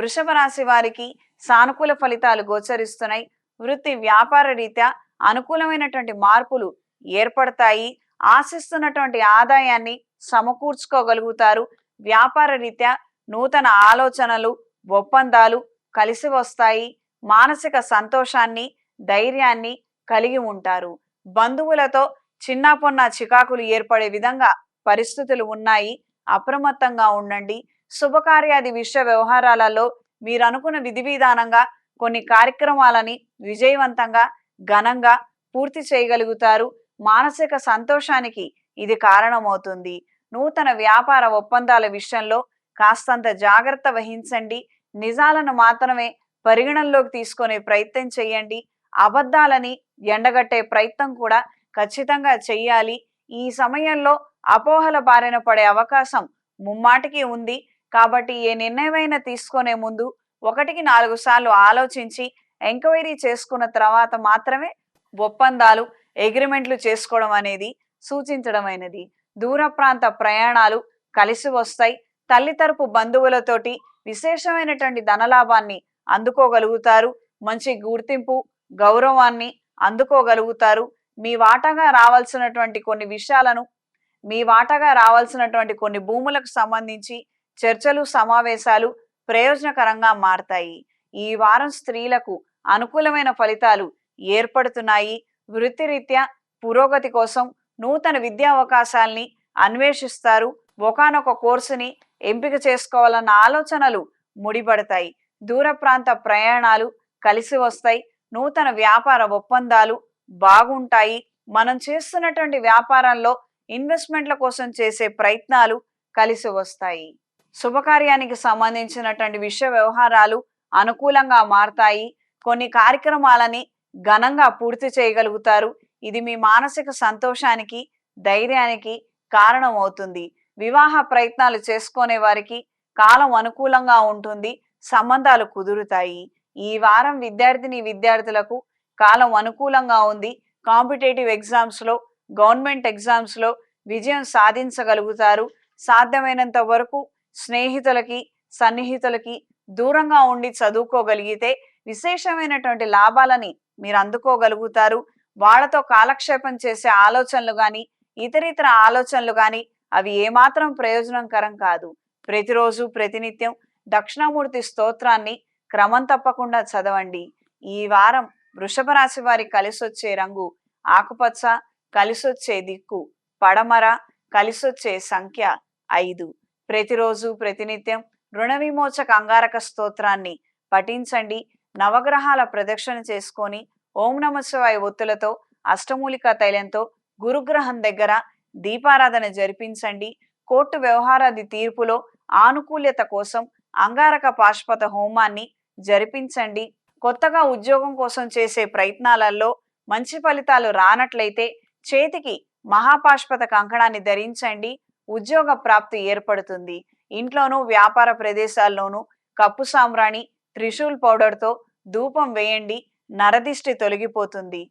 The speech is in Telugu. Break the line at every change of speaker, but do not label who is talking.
వృషభ రాశి వారికి సానుకూల ఫలితాలు గోచరిస్తున్నాయి. వృత్తి వ్యాపార రీత్యా అనుకూలమైనటువంటి మార్పులు ఏర్పడతాయి. ఆశిస్తున్నటువంటి ఆదాయాన్ని సమకూర్చుకోగలుగుతారు. వ్యాపార రీత్యా నూతన ఆలోచనలు ఒప్పందాలు కలిసి వస్తాయి. మానసిక సంతోషాన్ని ధైర్యాన్ని కలిగి ఉంటారు. బంధువులతో చిన్న పొన్న చికాకులు ఏర్పడే విధంగా పరిస్థితులు ఉన్నాయి. అప్రమత్తంగా ఉండండి. శుభకార్యాది విషయ వ్యవహారాలలో మీరు అనుకున్న విధి విధానంగా కొన్ని కార్యక్రమాలని విజయవంతంగా ఘనంగా పూర్తి చేయగలుగుతారు. మానసిక సంతోషానికి ఇది కారణమవుతుంది. నూతన వ్యాపార ఒప్పందాల విషయంలో కాస్తంత జాగ్రత్త వహించండి. నిజాలను మాత్రమే పరిగణనలోకి తీసుకునే ప్రయత్నం చేయండి. అబద్ధాలని ఎండగట్టే ప్రయత్నం కూడా ఖచ్చితంగా చెయ్యాలి ఈ సమయంలో అపోహల బారిన పడే అవకాశం ముమ్మాటికి ఉంది. కాబట్టి ఏ నిర్ణయమైనా తీసుకునే ముందు ఒకటికి నాలుగు సార్లు ఆలోచించి ఎంక్వైరీ చేసుకున్న తర్వాత మాత్రమే ఒప్పందాలు అగ్రిమెంట్లు చేసుకోవడం అనేది సూచించడమైనది దూర ప్రాంత ప్రయాణాలు కలిసి వస్తాయి. తల్లి తరపు బంధువులతోటి విశేషమైనటువంటి ధనలాభాన్ని అందుకోగలుగుతారు. మంచి గుర్తింపు గౌరవాన్ని అందుకోగలుగుతారు. మీ వాటాగా రావాల్సినటువంటి కొన్ని విషయాలను మీ వాటాగా రావాల్సినటువంటి కొన్ని భూములకు సంబంధించి చర్చలు సమావేశాలు ప్రయోజనకరంగా మారతాయి. ఈ వారం స్త్రీలకు అనుకూలమైన ఫలితాలు ఏర్పడుతున్నాయి. వృత్తిరీత్యా పురోగతి కోసం నూతన విద్యా అవకాశాల్ని అన్వేషిస్తారు. ఒకనొక కోర్సుని ఎంపిక చేసుకోవాలన్న ఆలోచనలు ముడిపడతాయి. దూర ప్రాంత ప్రయాణాలు కలిసి వస్తాయి. నూతన వ్యాపార ఒప్పందాలు బాగుంటాయి. మనం చేస్తున్నటువంటి వ్యాపారంలో ఇన్వెస్ట్మెంట్ల కోసం చేసే ప్రయత్నాలు కలిసి వస్తాయి. శుభకార్యానికి సంబంధించినటువంటి విషయ వ్యవహారాలు అనుకూలంగా మారతాయి. కొన్ని కార్యక్రమాలని ఘనంగా పూర్తి చేయగలుగుతారు. ఇది మీ మానసిక సంతోషానికి ధైర్యానికి కారణం అవుతుంది వివాహ ప్రయత్నాలు చేసుకునే వారికి కాలం అనుకూలంగా ఉంటుంది. సంబంధాలు కుదురుతాయి. ఈ వారం విద్యార్థిని విద్యార్థులకు కాలం అనుకూలంగా ఉంది. కాంపిటేటివ్ ఎగ్జామ్స్లో గవర్నమెంట్ ఎగ్జామ్స్లో విజయం సాధించగలుగుతారు. సాధ్యమైనంత వరకు స్నేహితులకి సన్నిహితులకి దూరంగా ఉండి చదువుకోగలిగితే విశేషమైనటువంటి లాభాలని మీరు అందుకోగలుగుతారు. వాళ్ళతో కాలక్షేపం చేసే ఆలోచనలు కానీ ఇతరితర ఆలోచనలు కానీ అవి ఏమాత్రం ప్రయోజనకరం కాదు. ప్రతిరోజు ప్రతినిత్యం దక్షిణామూర్తి స్తోత్రాన్ని క్రమం తప్పకుండా చదవండి. ఈ వారం వృషభ రాశి వారి కలిసొచ్చే రంగు ఆకుపచ్చ కలిసొచ్చే దిక్కు పడమర కలిసొచ్చే సంఖ్య ఐదు. ప్రతిరోజు ప్రతినిత్యం రుణ విమోచక అంగారక స్తోత్రాన్ని పఠించండి. నవగ్రహాల ప్రదక్షిణ చేసుకొని ఓం నమ శివాయ ఒత్తులతో అష్టమూలిక తైలంతో గురుగ్రహం దగ్గర దీపారాధన జరిపించండి. కోర్టు వ్యవహారాది తీర్పులో ఆనుకూల్యత కోసం అంగారక పాశ్పత హోమాన్ని జరిపించండి. కొత్తగా ఉద్యోగం కోసం చేసే ప్రయత్నాలలో మంచి ఫలితాలు రానట్లయితే చేతికి మహాపాష్పత కంకణాన్ని ధరించండి. ఉద్యోగ ప్రాప్తి ఏర్పడుతుంది. ఇంట్లోనూ వ్యాపార ప్రదేశాల్లోనూ కప్పు సాంబ్రాణి త్రిశూల్ పౌడర్తో ధూపం వేయండి నరదిష్టి తొలగిపోతుంది.